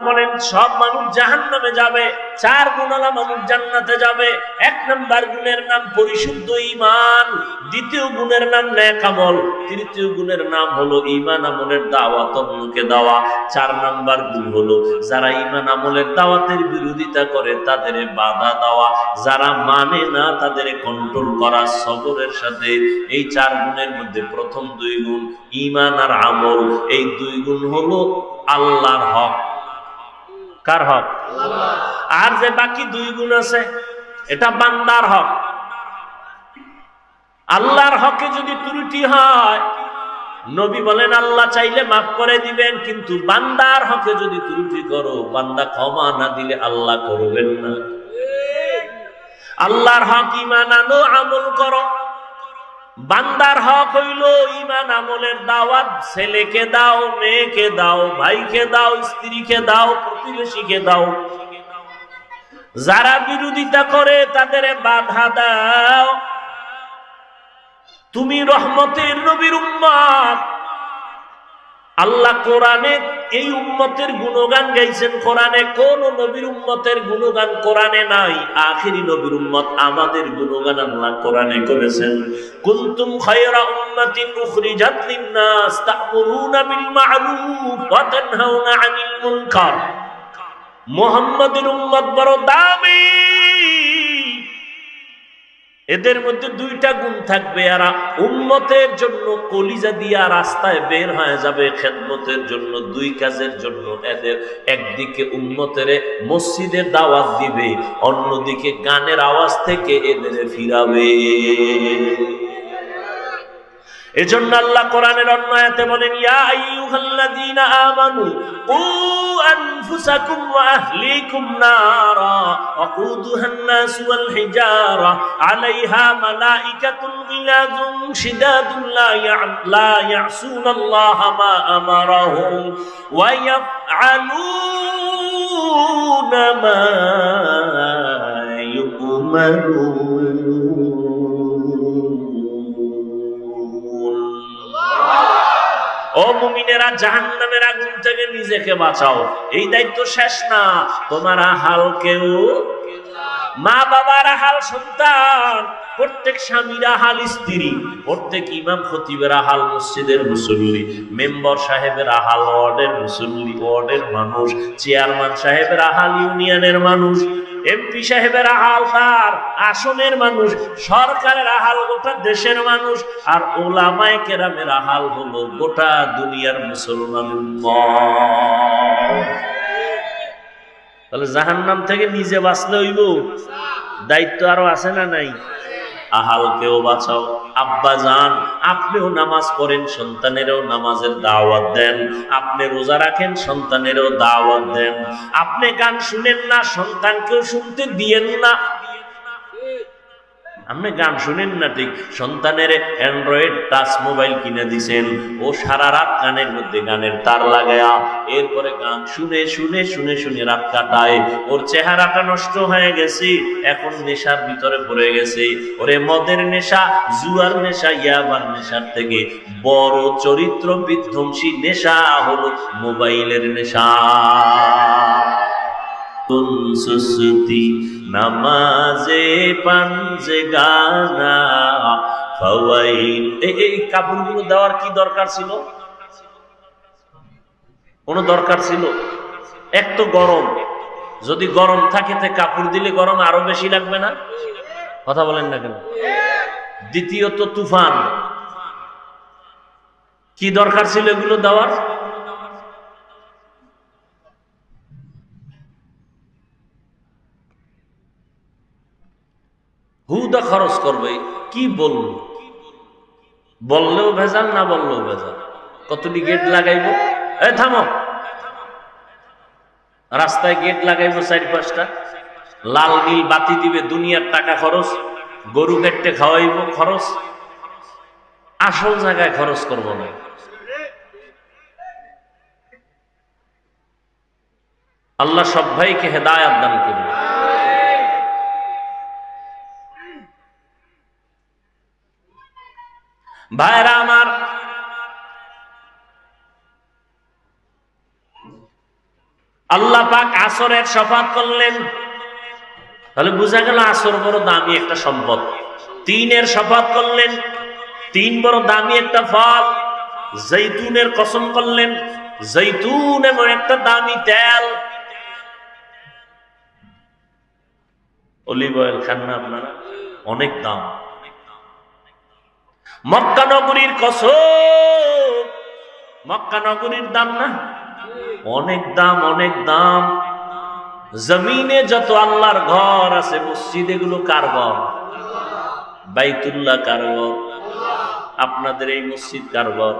বলেন, সব মানুষ জাহান নামে যাবে, চার গুণালা মানুষ জান্নাতে যাবে। এক নাম্বার গুণের নাম পরিশুদ্ধ ইমান দ্বিতীয় গুণের নাম ন্যাক আমল, তৃতীয় গুণের নাম হলো ইমান আমলের দাওয়াত অন্যকে দেওয়া। চার নাম্বার গুণ হলো, যারা ইমান আমলের দাওয়াতের বিরোধিতা করে, তাদের বাধা দেওয়া। যারা মানে না, তাদের কন্ট্রোল করা, সবরের সাথে। এই চার গুণের মধ্যে প্রথম দুই গুণ ইমান আর আমল। এই দুই গুণ হলো আল্লাহর হক। কার হক? আর যে বাকি দুই গুণ আছে, এটা বান্দার হক। আল্লাহর হকে যদি ত্রুটি হয়, নবী বলেন, আল্লাহ চাইলে মাফ করে দিবেন, কিন্তু বান্দার হকে যদি ত্রুটি করো, বান্দা ক্ষমা না দিলে আল্লাহ করবেন না। আল্লাহর হক ইমান আনো, আমল করো। বান্দার হক হইল ইমান আমলের দাওয়াত, ছেলেকে দাও, মেয়েকে দাও, ভাইকে দাও, স্ত্রীকে দাও, প্রতিবেশীকে দাও। যারা বিরোধিতা করে তাদের বাধা দাও। তুমি রহমতের নবীর উম্মত। আল্লাহ কোরআনে এই উম্মতের গুণগান গাইছেন। কোরআনে কোন নবীর উম্মতের গুণগান কোরআনে নাই। আখিরি নবীর উম্মত আমাদের গুণগান আল্লাহ কোরআনে করেছেন। কুনতুম খায়রা উম্মাতিন উখরিজাত লিন-নাস তা'মুরুনা বিল মা'রুফ ওয়া তানহাউনা 'আনিল মুনকার। মুহাম্মাদের উম্মত বড় দামি। এদের মধ্যে দুইটা গুণ থাকবে, এরা উম্মতের জন্য কলিজা দিয়া রাস্তায় বের হয়ে যাবে, খেদমতের জন্য, দুই কাজের জন্য। এদের একদিকে উম্মতের মসজিদের দাওয়াত দিবে, অন্যদিকে গানের আওয়াজ থেকে এদের ফিরাবে। এজন্য আল্লাহ কোরআনের অন্য আয়াতে বলেন, ইয়া আইয়ুহাল্লাযীনা আমানু কু আনফুসাকুম ওয়া আহলিকুম নারা ওয়াকুদুহান নাস ওয়াল হিজারা আলাইহা মালাইকাতুল গিলাযুম শিদাদুন লা লা ইয়াসুনাল্লাহ মা আমারাহুম ওয়া ইয়াফআলুনা মা ইউমারুন মুমিনেরা জাহান্নামের আগুন থেকে নিজেকে বাঁচাও। এই দায়িত্ব শেষ না। তোমার হাল কেউ? মা বাবার হাল সন্তান। প্রত্যেক স্বামীরা হাল স্ত্রী। প্রত্যেক ইমাম খতিবেরা হাল মসজিদের মুসল্লি। মেম্বার সাহেবের হাল ওয়ার্ডের মুসল্লি, ওয়ার্ডের মানুষ। চেয়ারম্যান সাহেবের হাল ইউনিয়নের মানুষ। এমপি সাহেবের আহাল তার, আসনের মানুষ, সরকারের আহাল, গোটা দেশের মানুষ, আর ওলামায় কেরামের আহাল হলো গোটা দুনিয়ার মুসলমান তাহলে জাহান্নাম থেকে নিজে বাঁচলে হইব? দায়িত্ব আরও আছে না নাই? আহালকেও বাঁচাও। আব্বা যান, আপনিও নামাজ পড়েন, সন্তানেরও নামাজের দাওয়াত দেন। আপনি রোজা রাখেন, সন্তানেরও দাওয়াত দেন। আপনি গান শুনেন না, সন্তানকেও শুনতে দিয়েন না। আপনি গান শুনেন না ঠিক? সন্তানের অ্যান্ড্রয়েড টাচ মোবাইল কিনে দিছেন। ও সারা রাত গানের মধ্যে গানের তার লাগায়া, এরপরে গান শুনে শুনে শুনে শুনে রাত কাটায়। ওর চেহারাটা নষ্ট হয়ে গেছে, এখন নেশার ভিতরে পড়ে গেছে। ওরে মদের নেশা, জুয়ার নেশা, ইয়াবার নেশার থেকে বড় চরিত্র বিধ্বংসী নেশা হলো মোবাইলের নেশা। তুন সুসুতি নামাজে পাঞ্জে গানা। এই কাপড়গুলো দেওয়ার কি দরকার ছিল? কোনো দরকার ছিল? এক তো গরম। যদি গরম থাকে তে কাপড় দিলে গরম আরও বেশি লাগবে না? কথা বলেন না কেন? দ্বিতীয়ত তুফান। কি দরকার ছিল এগুলো দেওয়ার? হুদা খরচ করবে, কি বলব? বললেও ভেজাল, না বললেও ভেজাল। কতটি গেট লাগাইবো? এ থামো। রাস্তায় গেট লাগাইবো চারি পাঁচটা। লাল নীল বাতি দিবে, দুনিয়ার টাকা খরচ। গরু কেটে খাওয়াইবো খরচ। আসল জায়গায় খরচ করব না। আল্লাহ সব ভাইকে হেদায়াত দান করবে ভাইরা আমার। আল্লাহ পাক আসরের শপথ করলেন। তাহলে বোঝা গেল আসর বড় দামি একটা সম্পদ। তিনের শপথ করলেন। তিন বড় দামি একটা ফল। জৈতুনের কসম করলেন। জৈতুন এমন একটা দামি তেল। অলিভ অয়েল খান না আপনারা? অনেক দাম। মক্কা নগরীর কসম। মক্কা নগরীর দাম না? অনেক দাম অনেক দাম। জমিনে যত আল্লাহর ঘর আছে, মসজিদ এগুলো কার ঘর? বাইতুল্লাহ কার ঘর? আপনাদের এই মসজিদ কার ঘর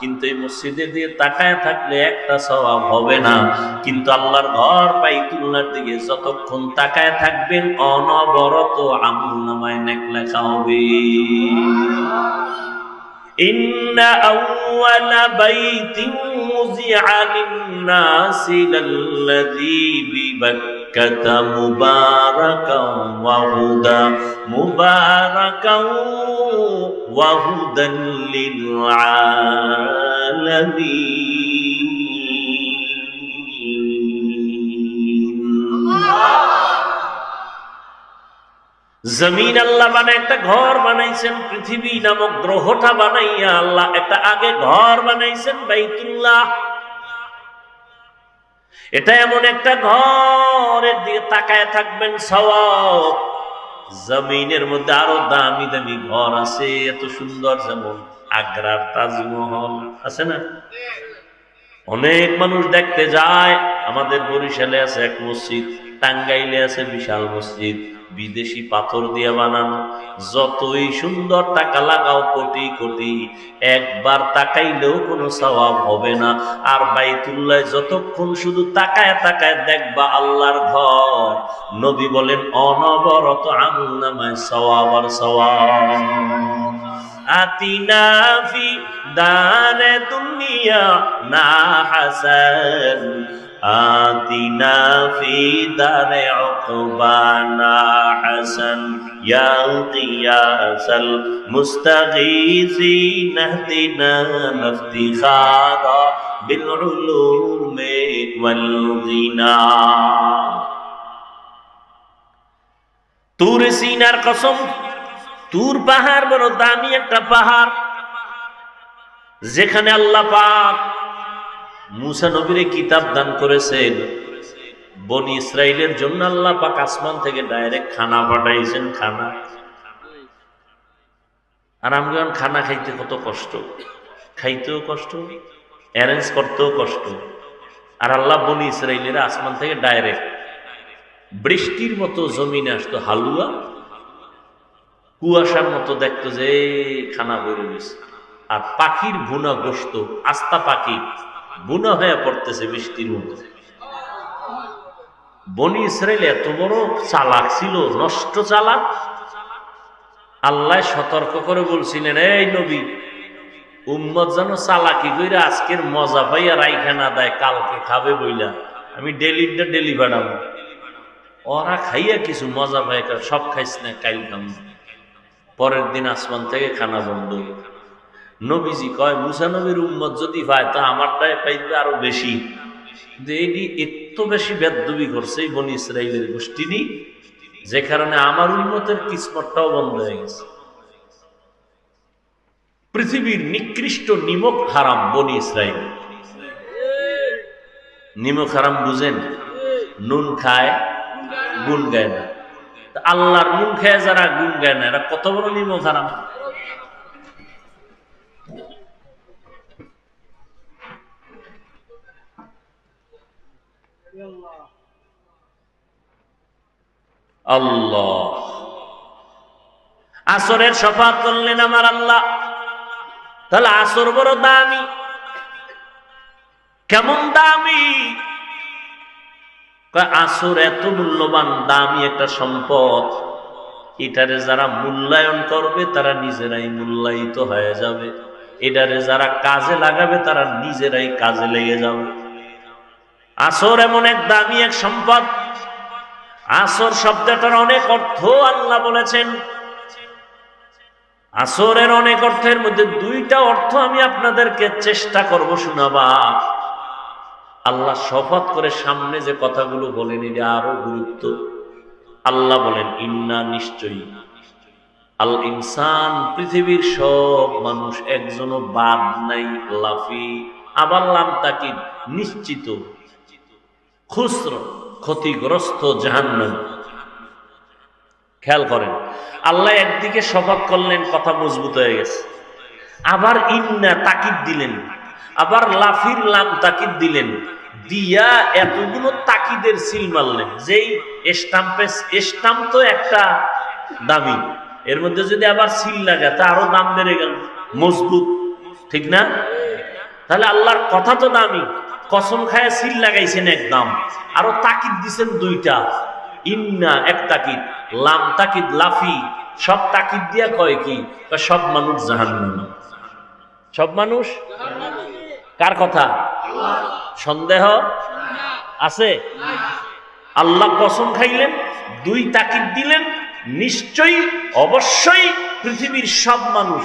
কিন্তু এই মসজিদে দিয়ে তাকায় থাকলে একটা স্বভাব হবে না কিন্তু আল্লাহর ঘর বাইতুল্লাহর দিকে যতক্ষণ তাকায় থাকবেন অনবরত আমল নামায় নেক লেখা হবে إن أول بيت وزع للناس للذي ببكة مباركا وهدى مباركا وهدى للعالمين জমিন আল্লাহ মানে একটা ঘর বানাইছেন পৃথিবী নামক গ্রহটা বানাইয়া আল্লাহ একটা আগে ঘর বানাইছেন বাইতুল্লাহ এটা এমন একটা ঘরের দিকে তাকায় থাকবেন, সওয়াব। জমিনের মধ্যে আরও দামি দামি ঘর আছে, এত সুন্দর যেমন আগ্রার তাজমহল, আছে না? অনেক মানুষ দেখতে যায়, আমাদের বরিশালে আছে এক মসজিদ, টাঙ্গাইলে আছে বিশাল মসজিদ। বিদেশি পাথর দিয়ে বানানো। যতই সুন্দর টাকা লাগাও কোটি কোটি, একবার তাকাইলেও কোনো স্বভাব হবে না। আর বাইতুল্লাহ যতক্ষণ শুধু তাকায় তাকায় দেখবা আল্লাহর ঘর। নবী বলেন, অনবরত আমল নামায় সওয়াব আর সওয়াব। আতিনা ফি দুনিয়া না হাসান। آتنا في دار عقبانا حسن يا قياس المستغيثين اهدنا افتخارا بالعلوم والغنى তুর সিনার কসম তুর পাহাড় বড় দামি একটা পাহাড় যেখানে আল্লাহ পাক মুসা নবীরে কিতাব দান করেছেন। বনি ইসরায়েলের জন্য আল্লাহ পাক আসমান থেকে ডাইরেক্ট খানা পাঠাইছেন, খানা। আর আমি খানা খাইতে কত কষ্ট? খাইতেও কষ্ট, অ্যারেঞ্জ করতেও কষ্ট। আর আল্লাহ বনি ইসরায়েলের আসমান থেকে ডাইরেক্ট বৃষ্টির মতো জমিনে আসতো, হালুয়া। কুয়াশার মতো দেখতো যে খানা বেরো গেছে আর পাখির ভুনা গোস্ত, আস্তা পাখি। বুনা হয়ে পড়তেছে বৃষ্টির মতো বনি ইসরায়েল এত বড় চালাক ছিল, নষ্ট চালাক। আল্লাহ সতর্ক করে বলছিলেন, এই নবী, উম্মত যেন চালাকি কইরা আজকের মজা পাইয়া রাইখা না দেয়, কালকে খাবে বইলা। আমি ডেলিটা ডেলি বাড়াবো ওরা খাইয়া কিছু মজা পায়, সব খাইস না, কাইল খাম। পরের দিন আসমান থেকে খানা বন্ধ। নবীজি কয়, মুসা নবীর উম্মত যদি পায় তা আমারটাই পাইবে আরও বেশি। কিন্তু এটি এত বেশি বেদবি করছে এই বনি ইসরায়েলের গোষ্ঠীনি যে কারণে আমার উন্মতের কিসমতটাও বন্ধ হয়ে গেছে। পৃথিবীর নিকৃষ্ট নিমক হারাম বনি ইসরায়েল নিমক হারাম বুঝেন? নুন খায়, গুণ গায় না। আল্লাহর নুন খায় যারা, গুণ গায় না। এরা কত বড় নিমক হারাম? আল্লাহ। আসরের শপথ করলেন আমার আল্লাহ। তাহলে আসর বড় দামি। কেমন দামি? আসর এত মূল্যবান, দামি একটা সম্পদ। এটারে যারা মূল্যায়ন করবে, তারা নিজেরাই মূল্যায়িত হয়ে যাবে। এটারে যারা কাজে লাগাবে, তারা নিজেরাই কাজে লেগে যাবে। আসর এমন এক দামি এক সম্পদ। আসর শব্দটার অনেক অর্থ আল্লাহ বলেছেন। আসরের অনেক অর্থের মধ্যে দুইটা অর্থ আমি আপনাদেরকে চেষ্টা করব শোনাবা। আল্লাহ শপথ করে সামনে যে কথাগুলো বলেন এটা আরও গুরুত্ব। আল্লাহ বলেন, ইন্না নিশ্চয়ই আল ইনসান, পৃথিবীর সব মানুষ একজনও বাদ নাই, লাফি, আবার লাম তাকি নিশ্চিত খুসর ক্ষতিগ্রস্ত জাহান্নাম। খেয়াল করেন, আল্লাহ একদিকে শপথ করলেন, কথা মজবুত হয়ে গেছে। আবার ইন্না তাকিদ দিলেন, আবার লাফির লাম তাকিদ দিলেন। দিয়া এতগুলো তাকিদের সিল মারলেন, যেই স্টাম্পে স্টাম্প তো একটা দামি। এর মধ্যে যদি আবার সিল লাগে, তা আরও দাম বেড়ে গেল। মজবুত, ঠিক না? তাহলে আল্লাহর কথা তো দামি। কসম খায় সিল লাগাইছেন একদম। আরও তাকিদ দিছেন দুইটা। ইন্না এক তাকিদ, লাম তাকিদ লাফি। সব তাকিদ দিয়া কয় কি? সব মানুষ জাহান্নামী। সব মানুষ? কার কথা? সন্দেহ? আছে? আল্লাহ কসম খাইলেন, দুই তাকিদ দিলেন, নিশ্চয়ই, অবশ্যই পৃথিবীর সব মানুষ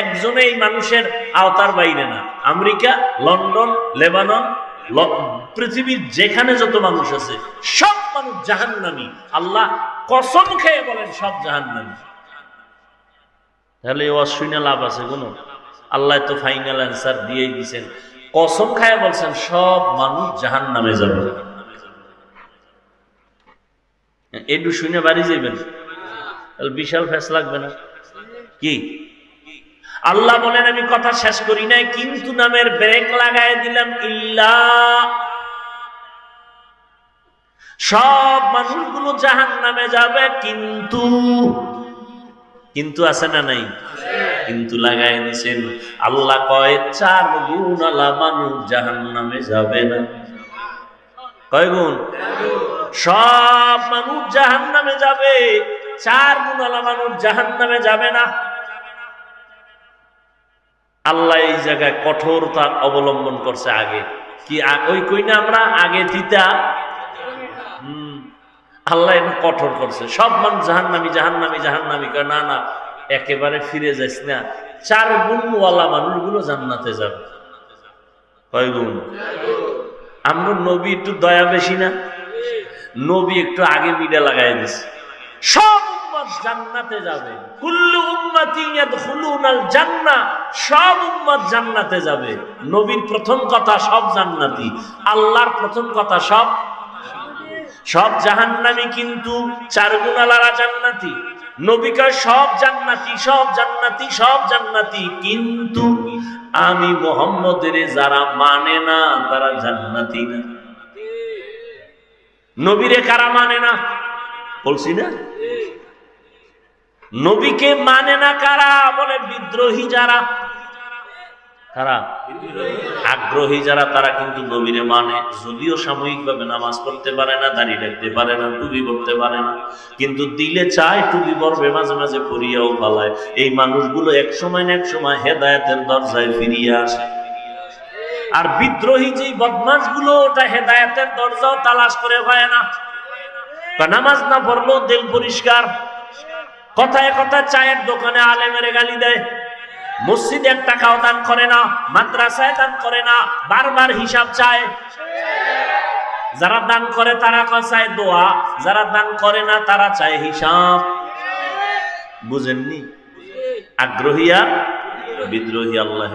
একজনে এই মানুষের আওতার বাইরে না। আমেরিকা, লন্ডন, লেবানন পৃথিবীর যেখানে যত মানুষ আছে, সব মানুষ জাহান্নামী। আল্লাহ কসম খেয়ে বলেন, সব জাহান্নামী। তাহলে অশ্বিনা লাভ আছে কোনো? আল্লাহ তো ফাইনাল অ্যান্সার দিয়েই দিছেন। কসম খায় বলছেন, সব মানুষ জাহান নামে যাবে একটু শুনে বাড়ি যাবেন বিশাল ফ্যাস লাগবে না। কি? আল্লাহ বলেন, আমি কথা শেষ করি নাই, কিন্তু নামের ব্রেক লাগাই দিলাম, ইল্লা। সব মানুষগুলো জাহান নামে যাবে, কিন্তু কিন্তু আছে না নাই? কিন্তু লাগাই দিছেন। আল্লাহ কয়, চার গুণ আলা মানুষ জাহান নামে যাবে না। কয় গুণ? সব মানুষ জাহান নামে যাবে, চার গুণ আলা মানুষ জাহান নামে যাবে না। আল্লাহ এই জায়গায় কঠোরতা অবলম্বন করছে আগে। কি ওই কই না আমরা? আগে দিতা আল্লাহ এটা কঠোর করছে। সব মানুষ জাহান নামি জাহান্নামি জাহান্নামি জাহান্নামি। কয়, না না, একেবারে ফিরে যাইস না। চার গুণওয়ালা মানুষগুলো জান্নাতে যাবে। কয় গুণ? আমরা নবী একটু দয়া বেশি না? নবী একটু আগে মিডা লাগাই দিছে। সব উম্মত জান্নাতে যাবে। কুল্লু উম্মতি ইয়াদখুলুনাল জান্নাহ সব উম্মত জান্নাতে যাবে। নবীর প্রথম কথা সব জান্নাতি, আল্লাহর প্রথম কথা সব। সব জাহান্নামি কিন্তু চার গুণালারা জান্নাতি। নবিকা সব জান্নাতি সব জান্নাতি সব জান্নাতি। কিন্তু আমি মোহাম্মদের যারা মানে না, তারা জান্নাতি না। নবীরে কারা মানে না? বলছি না? নবীকে মানে না কারা? বলে বিদ্রোহী যারা। কারা? আগ্রহী যারা, তারা কিন্তু নবীরে মানে। যদিও সাময়িকভাবে নামাজ পড়তে পারে না, দাঁড়িয়ে রাখতে পারে না, টুপি করতে পারে না, কিন্তু দিলে চায় টুপি পরবে, মাঝে মাঝে পরিয়াও পালায়। এই মানুষগুলো এক সময় না এক সময় হেদায়তের দরজায় ফিরিয়ে আসে। আর বিদ্রোহী যে বদমাসগুলো ওটা হেদায়তের দরজাও তালাশ করে পায় না। নামাজ না পড়লেও দিল পরিষ্কার। কথায় কথা চায়ের দোকানে আলে মেরে গালি দেয়। মসজিদে টাকাও দান করে না, মাদ্রাসায় দান করে না, বারবার হিসাব চায়। যারা দান করে তারা চায় দোয়া, যারা দান করে না তারা চায় হিসাব। বুঝেননি? আগ্রহী বিদ্রোহী আল্লাহ